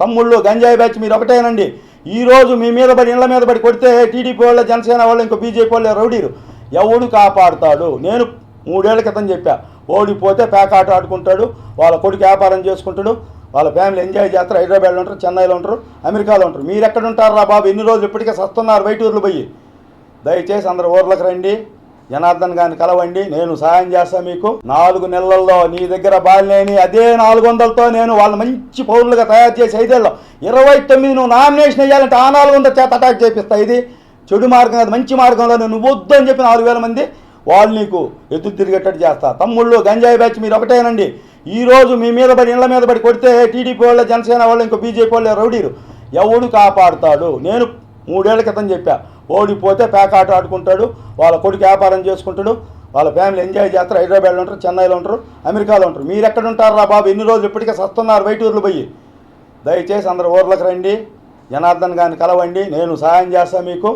తమ్ముళ్ళు గంజాయి బ్యాచ్ మీరు ఒకటేనండి. ఈ రోజు మీ మీద పడి ఇళ్ళ మీద పడి కొడితే టీడీపీ వాళ్ళు జనసేన వాళ్ళు ఇంకో బీజేపీ వాళ్ళు రౌడీరు ఎవడు కాపాడుతాడు? నేను మూడేళ్ళ క్రితం చెప్పా. ఓడిపోతే పేకాట ఆడుకుంటాడు వాళ్ళ కొడుకు వ్యాపారం చేసుకుంటాడు వాళ్ళ ఫ్యామిలీ ఎంజాయ్ చేస్తారు. హైదరాబాద్లో ఉంటారు చెన్నైలో ఉంటారు అమెరికాలో ఉంటారు. మీరు ఎక్కడ రా బాబు? ఎన్ని రోజులు ఇప్పటికే సస్తున్నారు బయట ఊర్లు పోయి. దయచేసి అందరు ఊర్లకు రండి. జనార్దన్ గారిని కలవండి నేను సహాయం చేస్తాను మీకు. నాలుగు నెలల్లో నీ దగ్గర బాలినేని అదే నాలుగు వందలతో నేను వాళ్ళు మంచి పౌరులుగా తయారు చేసి ఐదేళ్ళు ఇరవై తొమ్మిది నువ్వు నామినేషన్ వేయాలంటే ఆ నాలుగు వందల చేత అటాక్ చేపిస్తా. ఇది చెడు మార్గం కాదు మంచి మార్గంలో నువ్వు వద్దు అని చెప్పి నాలుగు వేల మంది వాళ్ళు నీకు ఎదురు తిరిగేటట్టు చేస్తా. తమ్ముళ్ళు గంజాయి బ్యాచ్ మీరు ఒకటేనండి. ఈ రోజు మీ మీద పడి ఇళ్ళ మీద పడి కొడితే టీడీపీ వాళ్ళు జనసేన వాళ్ళు ఇంకో బీజేపీ వాళ్ళు రౌడీరు ఎవడు కాపాడుతాడు? నేను మూడేళ్ళ క్రితం చెప్పా. ఓడిపోతే పేకాట ఆడుకుంటాడు వాళ్ళ కొడుకు వ్యాపారం చేసుకుంటాడు వాళ్ళ ఫ్యామిలీ ఎంజాయ్ చేస్తారు. హైదరాబాద్లో ఉంటారు చెన్నైలో ఉంటారు అమెరికాలో ఉంటారు. మీరు ఎక్కడ ఉంటారా బాబు? ఎన్ని రోజులు ఇప్పటికే సస్తున్నారు బయట ఊర్లు పోయి. దయచేసి అందరు ఊర్లకు రండి జనార్దన్ గారిని కలవండి నేను సహాయం చేస్తాను మీకు.